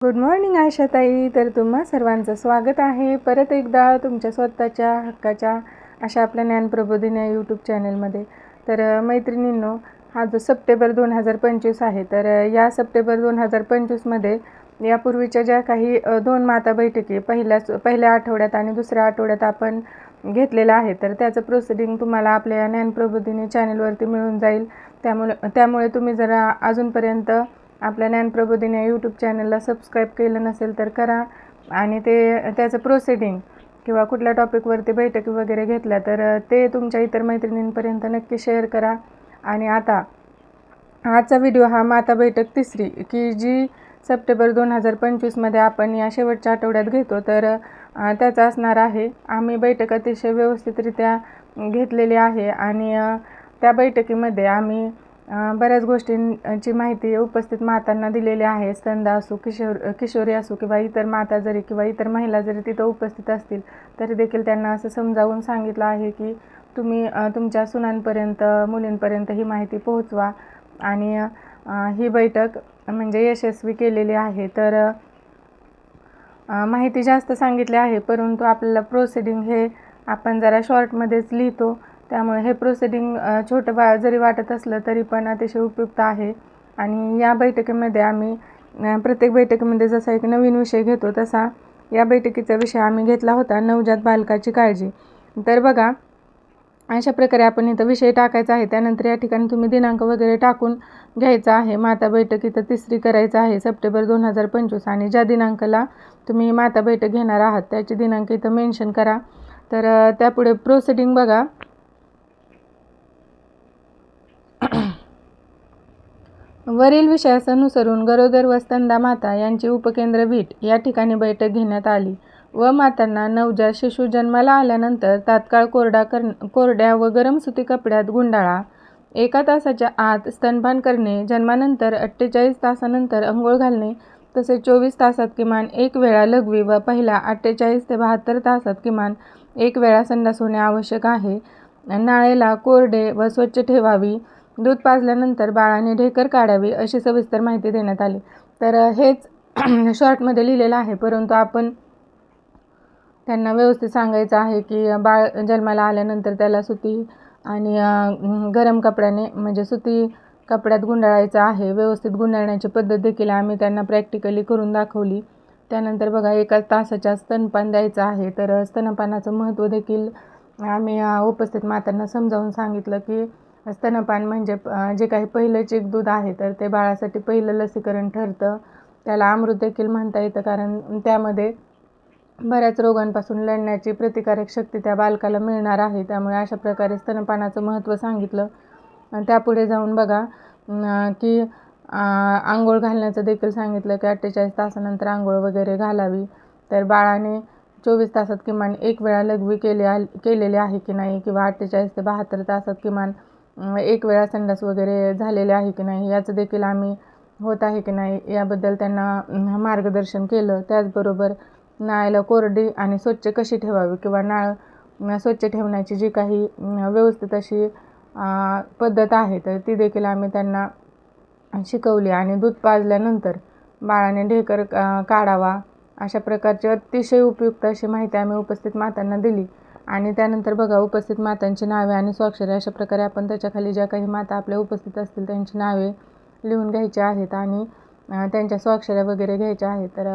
Good morning आशाताई. तर तुम्हा सर्वांचं स्वागत आहे. परत एकदा तुमच्या स्वतःच्या हक्काच्या अशा आपल्या ज्ञानप्रबोधिनी या यूट्यूब चॅनलमध्ये तर मैत्रिणींनो हा जो सप्टेंबर दोन हजार पंचवीस आहे तर या सप्टेंबर दोन हजार पंचवीसमध्ये यापूर्वीच्या ज्या काही दोन माता बैठकी पहिल्या पहिल्या आठवड्यात आणि दुसऱ्या आठवड्यात आपण घेतलेलं आहे तर त्याचं प्रोसिडिंग तुम्हाला आपल्या ज्ञानप्रबोधिनी चॅनलवरती मिळून जाईल. त्यामुळे त्यामुळे तुम्ही जरा अजूनपर्यंत आपल्या ज्ञानप्रबोधिनी या यूट्यूब चॅनलला सबस्क्राईब केलं नसेल तर करा. आणि ते त्याचं प्रोसिडिंग किंवा कुठल्या टॉपिकवरती बैठकी वगैरे घेतल्या तर ते तुमच्या इतर मैत्रिणींपर्यंत नक्की शेअर करा. आणि आता आजचा व्हिडिओ हा माता बैठक तिसरी की जी सप्टेंबर दोन हजार पंचवीसमध्ये आपण या शेवटच्या आठवड्यात घेतो. तर त्याचा असणार आहे आम्ही बैठक अतिशय व्यवस्थितरित्या घेतलेली आहे. आणि त्या बैठकीमध्ये आम्ही बऱ्याच गोष्टींची माहिती उपस्थित मातांना दिलेली आहे. स्तंदा असो किशोर किशोरी असो किंवा इतर माता जरी किंवा इतर महिला जरी तिथं उपस्थित असतील तरी देखील त्यांना असं समजावून सांगितलं आहे की तुम्ही तुमच्या सुनांपर्यंत मुलींपर्यंत ही माहिती पोहोचवा. आणि ही बैठक म्हणजे यशस्वी केलेली आहे. तर माहिती जास्त सांगितली आहे परंतु आपल्याला प्रोसिडिंग हे आपण जरा शॉर्टमध्येच लिहितो. त्यामुळे हे प्रोसिडिंग छोटं बा जरी वाटत असलं तरी पण अतिशय उपयुक्त आहे. आणि या बैठकीमध्ये आम्ही प्रत्येक बैठकीमध्ये जसा एक नवीन विषय घेतो तसा या बैठकीचा विषय आम्ही घेतला होता नवजात बालकाची काळजी. तर बघा अशा प्रकारे आपण इथं विषय टाकायचा आहे. त्यानंतर या ठिकाणी तुम्ही दिनांक वगैरे टाकून घ्यायचा आहे. माता बैठक इथं तिसरी करायचं आहे सप्टेंबर दोन हजार पंचवीस. आणि ज्या दिनांकाला तुम्ही माता बैठक घेणार आहात त्याची दिनांक इथं मेन्शन करा. तर त्यापुढे प्रोसिडिंग बघा. वरील विषयास अनुसरून गरोदर व स्तंदा माता यांची उपकेंद्र बीट या ठिकाणी बैठक घेण्यात आली व मातांना नवजात शिशु जन्माला आल्यानंतर तात्काळ कोरडा कर कोरड्या व गरम सुती कपड्यात गुंडाळा एका तासाच्या आत स्तनपान करणे जन्मानंतर अठ्ठेचाळीस तासानंतर अंघोळ घालणे तसेच चोवीस तासात किमान एक वेळा लघवी व पहिला अठ्ठेचाळीस ते बहात्तर तासात किमान एक वेळा संडास होणे आवश्यक आहे. नाळेला कोरडे व स्वच्छ ठेवावी. दूध पाजल्यानंतर बाळाने ढेकर काढावी अशी सविस्तर माहिती देण्यात आली. तर हेच शॉर्टमध्ये लिहिलेलं आहे. परंतु आपण त्यांना व्यवस्थित सांगायचं आहे की बाळ जन्माला आल्यानंतर त्याला सुती आणि गरम कपड्याने म्हणजे सुती कपड्यात गुंडाळायचं आहे. व्यवस्थित गुंडाळण्याची पद्धत देखील आम्ही त्यांना प्रॅक्टिकली करून दाखवली. त्यानंतर बघा एका तासाच्या स्तनपान द्यायचं आहे. तर स्तनपानाचं महत्त्व देखील आम्ही उपस्थित मातांना समजावून सांगितलं की स्तनपान म्हणजे जे काही पहिलं चीक दूध आहे तर ते बाळासाठी पहिलं लसीकरण ठरतं. त्याला अमृत देखील म्हणता येतं कारण त्यामध्ये बऱ्याच रोगांपासून लढण्याची प्रतिकारक शक्ती त्या बालकाला मिळणार आहे. त्यामुळे अशा प्रकारे स्तनपानाचं महत्त्व सांगितलं. त्यापुढे जाऊन बघा की आंघोळ घालण्याचं देखील सांगितलं की अठ्ठेचाळीस तासानंतर आंघोळ वगैरे घालावी. तर बाळाने चोवीस तासात किमान एक वेळा लघवी केली आल केलेली आहे की नाही किंवा अठ्ठेचाळीस ते बहात्तर तासात किमान एक वेळा संडास वगैरे झालेले आहे की नाही याचं देखील आम्ही होत आहे की नाही याबद्दल त्यांना मार्गदर्शन केलं. त्याचबरोबर नाळाला कोरडी आणि स्वच्छ कशी ठेवावी किंवा नाळ स्वच्छ ठेवण्याची जी काही व्यवस्थित अशी पद्धत आहे तर ती देखील आम्ही त्यांना शिकवली. आणि दूध पाजल्यानंतर बाळाने ढेकर काढावा अशा प्रकारची अतिशय उपयुक्त अशी माहिती आम्ही उपस्थित मातांना दिली. आणि त्यानंतर बघा उपस्थित मातांची नावे आणि स्वाक्षरी अशा प्रकारे आपण त्याच्याखाली ज्या काही माता आपल्या उपस्थित असतील त्यांची नावे लिहून घ्यायची आहेत आणि त्यांच्या स्वाक्षऱ्या वगैरे घ्यायच्या आहेत. तर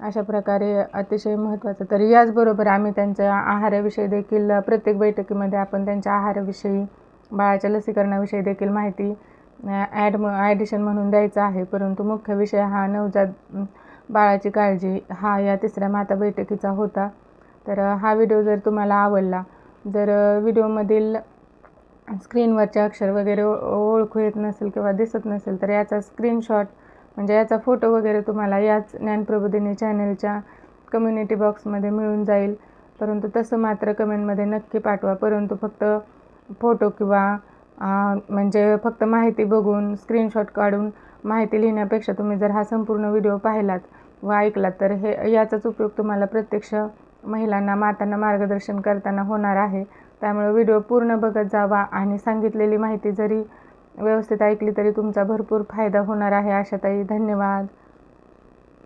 अशा प्रकारे अतिशय महत्त्वाचं. तर याचबरोबर आम्ही त्यांच्या आहाराविषयी देखील प्रत्येक बैठकीमध्ये आपण त्यांच्या आहाराविषयी बाळाच्या लसीकरणाविषयी देखील माहिती ॲड म ॲडिशन म्हणून द्यायचं आहे. परंतु मुख्य विषय हा नवजात बाळाची काळजी हा या तिसऱ्या माता बैठकीचा होता. तर हा व्हिडिओ जर तुम्हाला आवडला जर व्हिडिओमधील स्क्रीनवरचे अक्षर वगैरे ओ- ओळखू येत नसेल किंवा दिसत नसेल तर याचा स्क्रीनशॉट म्हणजे याचा फोटो वगैरे तुम्हाला याच ज्ञानप्रबोधिनी चॅनलच्या कम्युनिटी बॉक्समध्ये मिळून जाईल. परंतु तसं मात्र कमेंटमध्ये नक्की पाठवा. परंतु फक्त फोटो किंवा म्हणजे फक्त माहिती बघून स्क्रीनशॉट काढून माहिती लिहिण्यापेक्षा तुम्ही जर हा संपूर्ण व्हिडिओ पाहिलात व ऐकलात तर हे याचाच उपयोग तुम्हाला प्रत्यक्ष महिलांना मातांना मार्गदर्शन करताना होणार आहे. त्यामुळे व्हिडिओ पूर्ण बघत जावा आणि सांगितलेली माहिती जरी व्यवस्थित ऐकली तरी तुमचा भरपूर फायदा होणार आहे. आशाताई धन्यवाद.